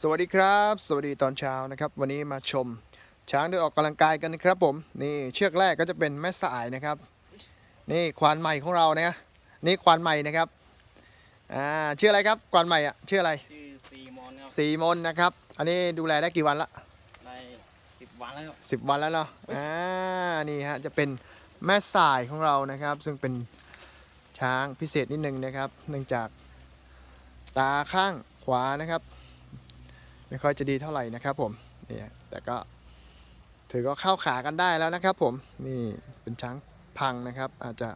สวัสดีครับ สวัสดีตอนเช้านะครับ วันนี้มาชมช้างเดินออกกำลังกายกันนะครับผมนี่เชือกแรกก็จะเป็นแม่สายนะครับ นี่ควานใหม่ของเรานะนี่ควานใหม่นะครับอ่าชื่ออะไรครับควานใหม่อะชื่ออะไรชื่อซีมอนครับสีมนนะครับ อันนี้ดูแลได้กี่วันละได้สิบวันแล้วครับสิบวันแล้วเนาะอ่านี่ฮะจะเป็นแม่สายของเรานะครับ ซึ่งเป็นช้างพิเศษนิดนึงนะครับ เนื่องจากตาข้างขวานะครับ ไม่ค่อยจะดีเท่าไหร่นะครับผมนี่แต่ก็ถือก็เข้าขากันได้แล้วนะครับ ผมนี่เป็นช้างพังนะครับ อาจจะ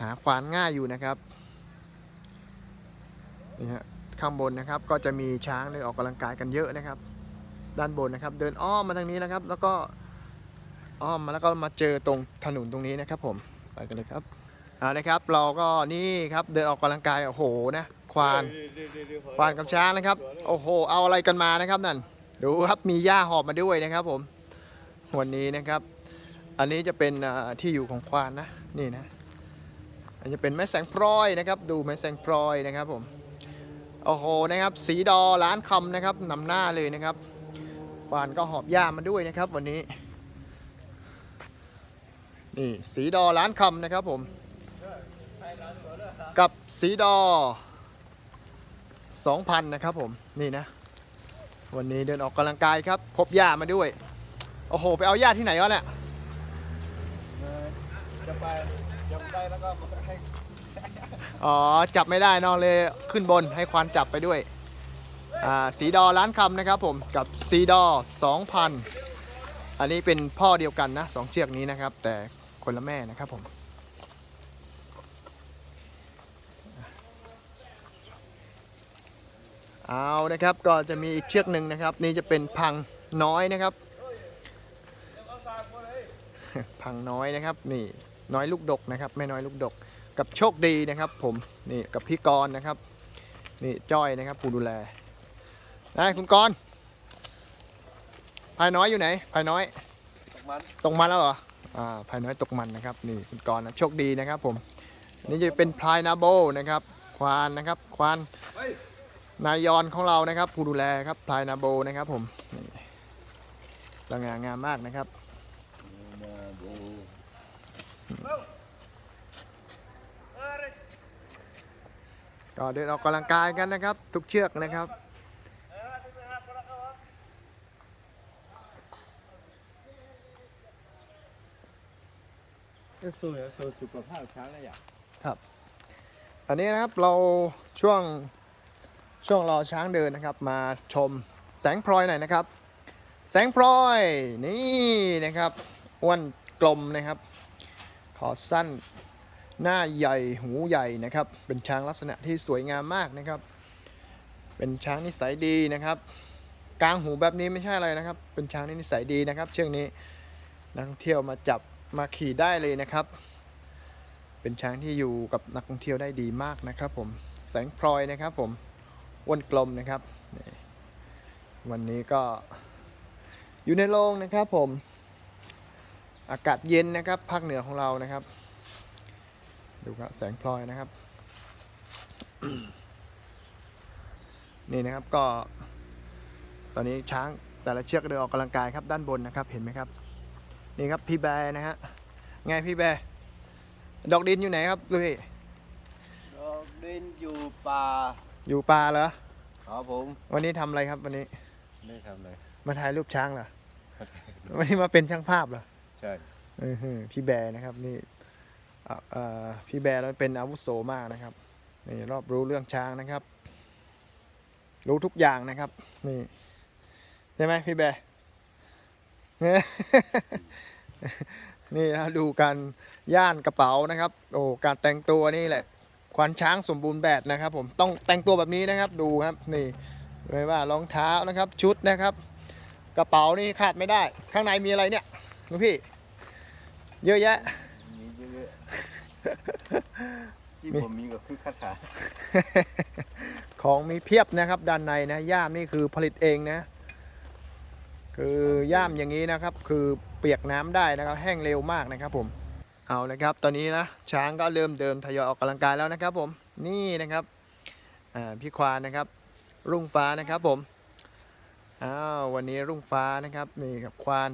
หาควานง่ายอยู่นะครับนี่ฮะข้างบนนะครับก็จะมีช้างเดินออกกำลังกายกันเยอะนะครับ ด้านบนนะครับ เดินอ้อมมาทางนี้นะครับ แล้วก็อ้อมมาแล้วก็มาเจอตรงถนนตรงนี้นะครับ ผมไปกันเลยครับอ่านะครับ เราก็นี่ครับเดินออกกำลังกายโอ้โหนะ ควาน ควานกับช้างนะครับ โอ้โห เอาอะไรกันมานะครับนั่น ดูครับ มีหญ้าหอบมาด้วยนะครับผม วันนี้นะครับ อันนี้จะเป็นอ่าที่อยู่ของควานนะ นี่นะ อันนี้จะเป็นแม่แสงพลอยนะครับ ดูแม่แสงพลอยนะครับผม โอ้โห นะครับ สีดอล้านคำนะครับนำหน้าเลยนะครับ ควานก็หอบหญ้ามาด้วยนะครับ วันนี้ นี่สีดอล้านคำนะครับผม กับสีดอ 2,000 นะครับผม นี่นะ วันนี้เดินออกกำลังกายครับ พบหญ้ามาด้วย โอ้โห ไปเอาหญ้าที่ไหนวะเนี่ยจะไปจะไปแล้วก็ให้อ๋อ จับไม่ได้เนอะเลยขึ้นบนให้ควานจับไปด้วย อ่า สีดอล้านคำนะครับผม กับสีดอ 2,000 อันนี้เป็นพ่อเดียวกันนะสองเชือกนี้นะครับ แต่คนละแม่นะครับผม เอานะครับก็จะมีอีกเชือกหนึ่งนะครับ นี่จะเป็นพังน้อยนะครับ พังน้อยนะครับ นี่น้อยลูกดกนะครับแม่น้อยลูกดก กับโชคดีนะครับ ผมนี่กับพี่กรณ์นะครับ นี่จ้อยนะครับผู้ดูแลนะคุณกรณ์พายน้อยอยู่ไหนพายน้อยมันตกมันแล้วเหรออ่าพายน้อยตกมันนะครับ นี่คุณกรณ์นะโชคดีนะครับ ผมนี่จะเป็นพลายนาโบนะครับ ควานนะครับ ควาน นายยอนของเรานะครับ ผู้ดูแลครับพลายนาโบนะครับผมนี่สง่างามมากนะครับก็เดินออกกำลังกายกันนะครับ ทุกเชือกนะครับก็สวยสวยสุขภาพช้างนะอย่างตอนนี้นะครับเราช่วง ช่วงรอช้างเดินนะครับ มาชมแสงพลอยหน่อยนะครับ แสงพลอยนี่นะครับอ้วนกลมนะครับ ขอสั้นหน้าใหญ่หูใหญ่นะครับ เป็นช้างลักษณะที่สวยงามมากนะครับ เป็นช้างนิสัยดีนะครับ กลางหูแบบนี้ไม่ใช่อะไรนะครับ เป็นช้างที่นิสัยดีนะครับ เชือกนี้นักท่องเที่ยวมาจับมาขี่ได้เลยนะครับ เป็นช้างที่อยู่กับนักท่องเที่ยวได้ดีมากนะครับ ผมแสงพลอยนะครับผม อ้วนกลมนะครับ วันนี้ก็อยู่ในโรงนะครับผม อากาศเย็นนะครับภาคเหนือของเรานะครับ ดูครับแสงพลอยนะครับ นี่นะครับก็ ตอนนี้ช้างแต่ละเชือกเดินออกกำลังกายครับด้านบนนะครับเห็นไหมครับ นี่ครับพี่แบร์นะฮะไงพี่แบร์ดอกดินอยู่ไหนครับลุยดอกดินอยู่ป่า อยู่ป่าเหรอครับผมวันนี้ทำอะไรครับวันนี้ ไม่ทำเลยมาถ่ายรูปช้างเหรอวันนี้มาเป็นช่างภาพเหรอใช่เออหือพี่แบร์นะครับนี่อะเอ่อพี่แบร์แล้วเป็นอาวุโสมากนะครับนี่รอบรู้เรื่องช้างนะครับ รู้ทุกอย่างนะครับ นี่ใช่ไหมพี่แบร์นี่นะดูการย่านกระเป๋านะครับ โอ้การแต่งตัวนี่แหละ ควันช้างสมบูรณ์แบบนะครับผมต้องแต่งตัวแบบนี้นะครับดูครับนี่ไม่ว่ารองเท้านะครับชุดนะครับ กระเป๋านี่ขาดไม่ได้ ข้างในมีอะไรเนี่ยลูกพี่ เยอะแยะมีเยอะๆที่ผมมีก็คือคาถาของมีเพียบนะครับด้านในนะย่ามนี่คือผลิตเองนะ คือย่ามอย่างนี้นะครับ คือเปียกน้ำได้นะครับ แห้งเร็วมากนะครับผม เอานะครับ ตอนนี้นะช้างก็เริ่มเดินทยอยออกกำลังกายแล้วนะครับผมนี่นะครับอ่าพี่ควานนะครับ รุ่งฟ้านะครับผมอ้าววันนี้รุ่งฟ้านะครับนี่กับควาน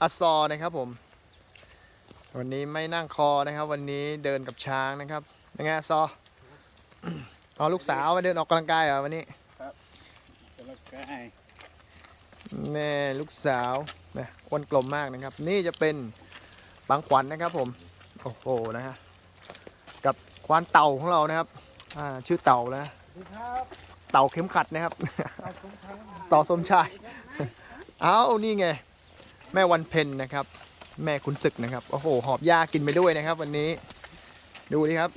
อัสซอร์นะครับผม วันนี้ไม่นั่งคอนะครับ วันนี้เดินกับช้างนะครับยังไงอัสซอร์เอาลูกสาวมาเดินออกกำลังกายเหรอวันนี้จะมาใกล้แม่ลูกสาวนะอ้วนกลมมากนะครับ นี่จะเป็น บางขวัญนะครับผม โอ้โหนะฮะกับควานเต่าของเรานะครับอ่าชื่อเต่านะเต่าเข็มขัดนะครับ ต่อสมชาย เอานี่ไง แม่วันเพ็ญนะครับ แม่ขุนศึกนะครับ โอ้โห หอบยากินไปด้วยนะครับ วันนี้ ดูดิครับ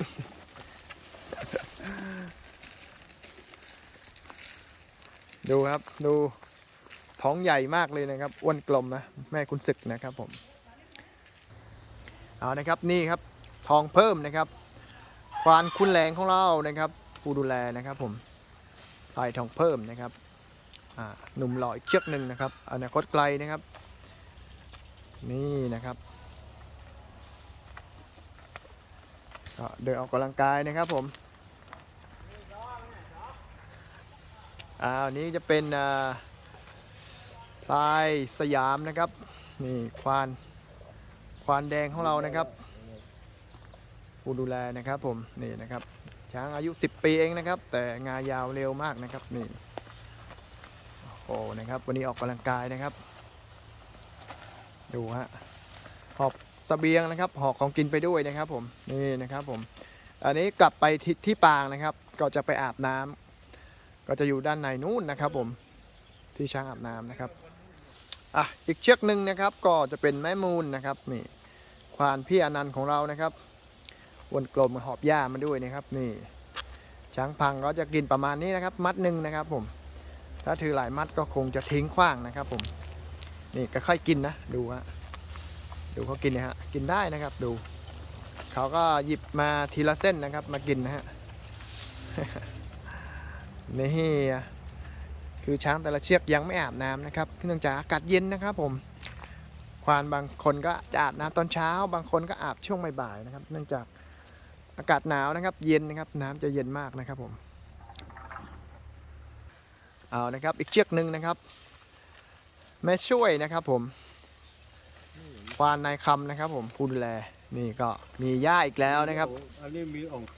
ดูครับ ดูท้องใหญ่มากเลยนะครับ อ้วนกลมนะ แม่คุณศึกนะครับผม เอานะครับนี่ครับทองเพิ่มนะครับควานคุณแหลงของเรานะครับ ผู้ดูแลนะครับผมลายทองเพิ่มนะครับหนุ่มหล่ออีกเชือกหนึ่งนะครับอนาคตไกลนะครับ นี่นะครับก็เดินออกกำลังกายนะครับผมอ่าอันนี้จะเป็นพลายสยามนะครับ นี่ควาน ควานแดงของเรานะครับผู้ดูแลนะครับผมนี่นะครับช้างอายุ 10 ปีเองนะครับ แต่งายาวเร็วมากนะครับนี่โอ้โหนะครับ วันนี้ออกกำลังกายนะครับ ดูฮะหอบสเสบียงนะครับหอบของกินไปด้วยนะครับ ผมนี่นะครับผมอันนี้กลับไปที่ที่ปางนะครับ ก็จะไปอาบน้ำก็จะอยู่ด้านในนู้นนะครับ ผมที่ช้างอาบน้ำนะครับอะอีกเชือกหนึ่งนะครับ ก็จะเป็นแม่มูลนะครับนี่ ควานพี่อนันต์ของเรานะครับวนกลมหอบหญ้ามาด้วยนะครับ นี่ ช้างพังก็จะกินประมาณนี้นะครับ มัดหนึ่งนะครับ ผม ถ้าถือหลายมัดก็คงจะทิ้งขว้างนะครับ ผม นี่ก็ค่อยกินนะดูฮะดูเขากินนะฮะกินได้นะครับ ดูเขาก็หยิบมาทีละเส้นนะครับ มากินนะฮะนี่คือช้างแต่ละเชือกยังไม่อาบน้ำนะครับเนื่องจากอากาศเย็นนะครับ ผม ควานบางคนก็จะอาบน้ำตอนเช้า บางคนก็อาบช่วงบ่ายๆนะครับ เนื่องจากอากาศหนาวนะครับ เย็นนะครับ น้ำจะเย็นมากนะครับผมเอานะครับ อีกเชือกหนึ่งนะครับ แม่ช่วยนะครับผมควานนายคำนะครับ ผมผู้ดูแลนี่ก็มีหญ้าอีกแล้วนะครับ อันนี้มีอ่องค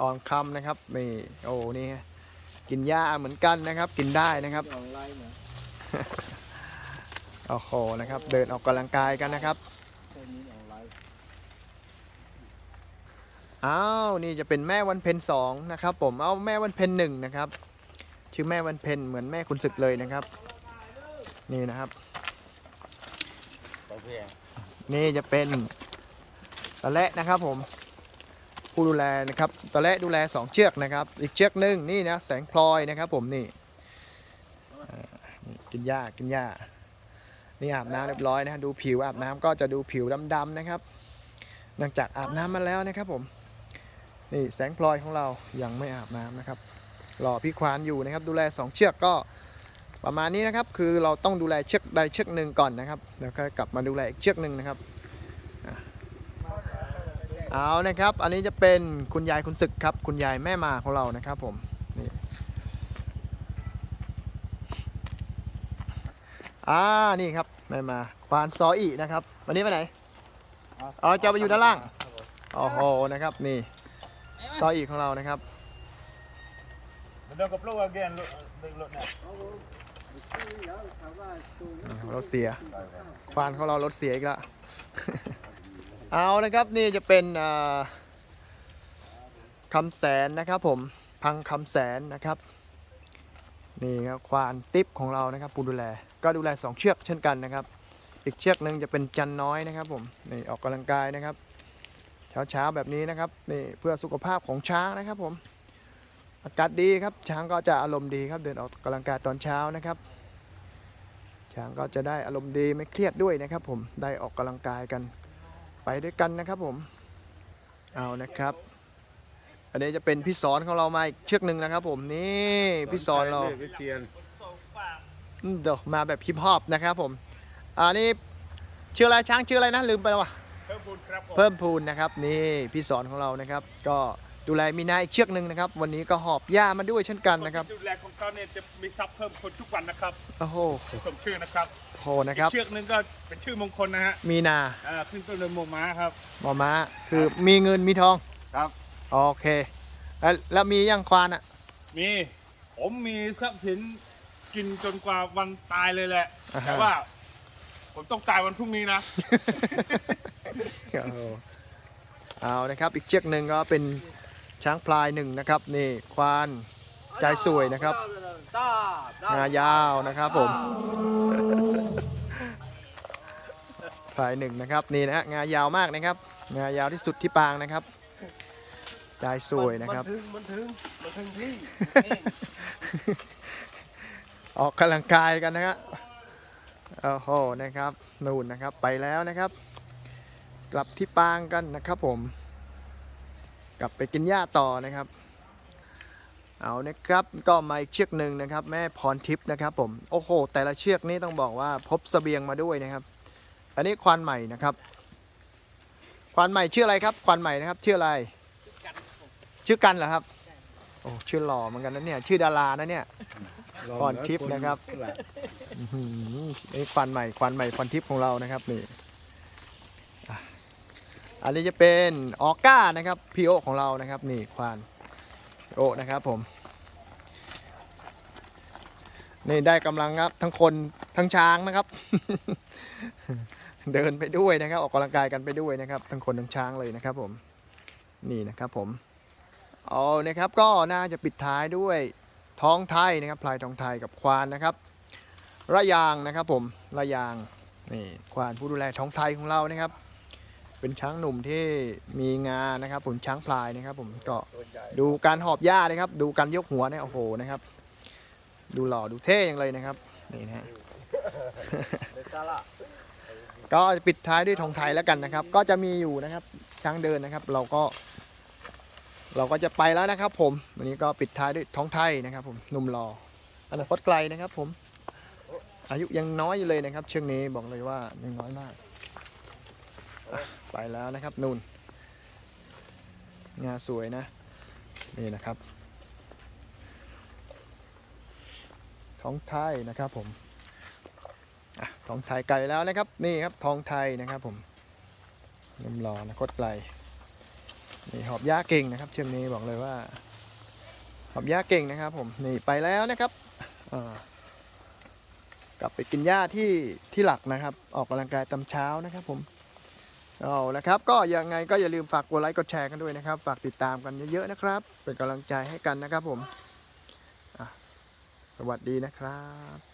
อ่อนคำนะครับนี่โอ้นี่ฮะกินหญ้าเหมือนกันนะครับ กินได้นะครับำอ่องไล่นะ โอ้โหนะครับ เดินออกกำลังกายกันนะครับอ้าวนี่จะเป็นแม่วันเพ็ญสองนะครับผมเอาแม่วันเพ็ญหนึ่งนะครับ ชื่อแม่วันเพ็ญเหมือนแม่คุณศึกเลยนะครับ นี่นะครับนี่จะเป็นตะและนะครับผมผู้ดูแลนะครับตะและดูแลสองเชือกนะครับ อีกเชือกหนึ่งนี่นะแสงพลอยนะครับ ผมนี่อ่านี่กินหญ้ากินหญ้า นี่อาบน้ำเรียบร้อยนะดูผิวอาบน้ำก็จะดูผิวดำๆนะครับ หลังจากอาบน้ำมาแล้วนะครับผม นี่แสงพลอยของเรายังไม่อาบน้ำนะครับรอพี่ควานอยู่นะครับ ดูแลสองเชือกก็ประมาณนี้นะครับ คือเราต้องดูแลเชือกใดเชือกหนึ่งก่อนนะครับแล้วก็กลับมาดูแลอีกเชือกหนึ่งนะครับเอานะครับ อันนี้จะเป็นคุณยายคุณศึกครับ คุณยายแม่มาของเรานะครับผม อ่านี่ครับแม่มาควานซออีนะครับ วันนี้ไปไหนอ๋อจะไปอยู่ด้านล่างโอ้โหนะครับนี่ซออีของเรานะครับเดินกับลูกอเกนลูกดึงรถเนี่ยรถเสีย ควานของเรารถเสียอีกแล้วเอานะครับนี่จะเป็นอ่าคำแสนนะครับผมพังคำแสนนะครับ นี่ครับควานติ๊บของเรานะครับผู้ดูแล ก็ดูแลสองเชือกเช่นกันนะครับ อีกเชือกหนึ่งจะเป็นจันน้อยนะครับผมนี่ออกกำลังกายนะครับเช้าเช้าๆแบบนี้นะครับนี่เพื่อสุขภาพของช้างนะครับผมอากาศดีครับช้างก็จะอารมณ์ดีครับเดินออกกำลังกายตอนเช้านะครับ ช้างก็จะได้อารมณ์ดีไม่เครียดด้วยนะครับ ผมได้ออกกำลังกายกันไปด้วยกันนะครับผมเอานะครับ อันนี้จะเป็นพี่สอนของเรามาอีกเชือกหนึ่งนะครับ ผมนี่พี่สอนเรา เชียนอืมเดี๋ยวมาแบบฮิปฮอปนะครับผมอันนี้ชื่ออะไรช้างชื่ออะไรนะลืมไปแล้ววะเพิ่มบุญครับผมเพิ่มพูนนะครับนี่พี่สอนของเรานะครับ ก็ดูแลมีนาอีกเชือกหนึ่งนะครับ วันนี้ก็หอบหญ้ามาด้วยเช่นกันนะครับดูแลของเขาเนี่ยจะมีซับเพิ่มคนทุกวันนะครับโอ้โหสมชื่อนะครับโหนะครับอีกเชือกหนึงก็เป็นชื่อมงคลนะฮะมีนาเอ่อขึ้นต้นเลยโมม้าครับหมอม้าคือมีเงินมีทองครับโอเค แล้วแล้วมียังควานอะมีผมมีทรัพย์สิน กินจนกว่าวันตายเลยแหละ อ่าฮะ แต่ว่า ผมต้องตายวันพรุ่งนี้นะโอ้โหเอานะครับอีกเชือกหนึ่งก็เป็นช้างพลายหนึ่งนะครับนี่ควานใจสวยนะครับงายาวนะครับผมพลายหนึ่งนะครับนี่นะฮะงายาวมากนะครับงายาวที่สุดที่ปางนะครับใจสวยนะครับ มันถึงมันถึงที่ ออกกำลังกายกันนะครับโอ้โหนะครับนู่นนะครับไปแล้วนะครับ กลับที่ปางกันนะครับผม กลับไปกินหญ้าต่อนะครับ เอานะครับก็มาอีกเชือกหนึ่งนะครับ แม่พรทิพย์นะครับผมโอ้โห แต่ละเชือกนี้ต้องบอกว่าพบเสบียงมาด้วยนะครับ อันนี้ควานใหม่นะครับควานใหม่ชื่ออะไรครับควานใหม่นะครับชื่ออะไร ชื่อกันเหรอครับโอ้ชื่อหล่อเหมือนกันนะเนี่ยชื่อดารานะเนี่ย พรทิพย์นะครับอื้อหือนี่ควันใหม่ควันใหม่ควันทิพย์ของเรานะครับนี่อะอันนี้จะเป็นออก้านะครับพีโอของเรานะครับนี่ควานโอนะครับผม นี่ได้กำลังครับทั้งคนทั้งช้างนะครับ เดินไปด้วยนะครับ ออกกำลังกายกันไปด้วยนะครับ ทั้งคนทั้งช้างเลยนะครับผมนี่นะครับผมเอานะครับก็น่าจะปิดท้ายด้วย ท้องไทยนะครับพลายทองไทยกับควานนะครับ ระยางนะครับผมระยางนี่ควานผู้ดูแลท้องไทยของเรานะครับ เป็นช้างหนุ่มที่มีงานะครับ ผมช้างพลายนะครับ ผมก็ดูการหอบหญ้านะครับ ดูการยกหัวเนี่ยโอ้โหนะครับ ดูหล่อดูเท่อย่างเลยนะครับนี่นะฮะก็ปิดท้ายด้วยทองไทยแล้วกันนะครับ ก็จะมีอยู่นะครับช้างเดินนะครับ เราก็ เราก็จะไปแล้วนะครับ ผมวันนี้ก็ปิดท้ายด้วยท้องไทยนะครับ ผมหนุ่มรออนาคตไกลนะครับ ผม อายุยังน้อยอยู่เลยนะครับ เชือกนี้บอกเลยว่ายังน้อยมากไปแล้วนะครับนุ่นงาสวยนะ นี่นะครับ ท้องไทยนะครับ ผมท้องไทยไกลแล้วนะครับ นี่ครับท้องไทยนะครับ ผมนุ่มรออนาคตไกล นี่หอบหญ้าเก่งนะครับ เชือกนี้บอกเลยว่า หอบหญ้าเก่งนะครับ ผมนี่ไปแล้วนะครับกลับไปกินหญ้าที่ที่หลักนะครับ ออกกำลังกายตอนเช้านะครับ ผมเอานะครับ ก็ยังไงก็อย่าลืมฝากกดไลค์กดแชร์กันด้วยนะครับ ฝากติดตามกันเยอะๆนะครับ เป็นกำลังใจให้กันนะครับผมสวัสดีนะครับ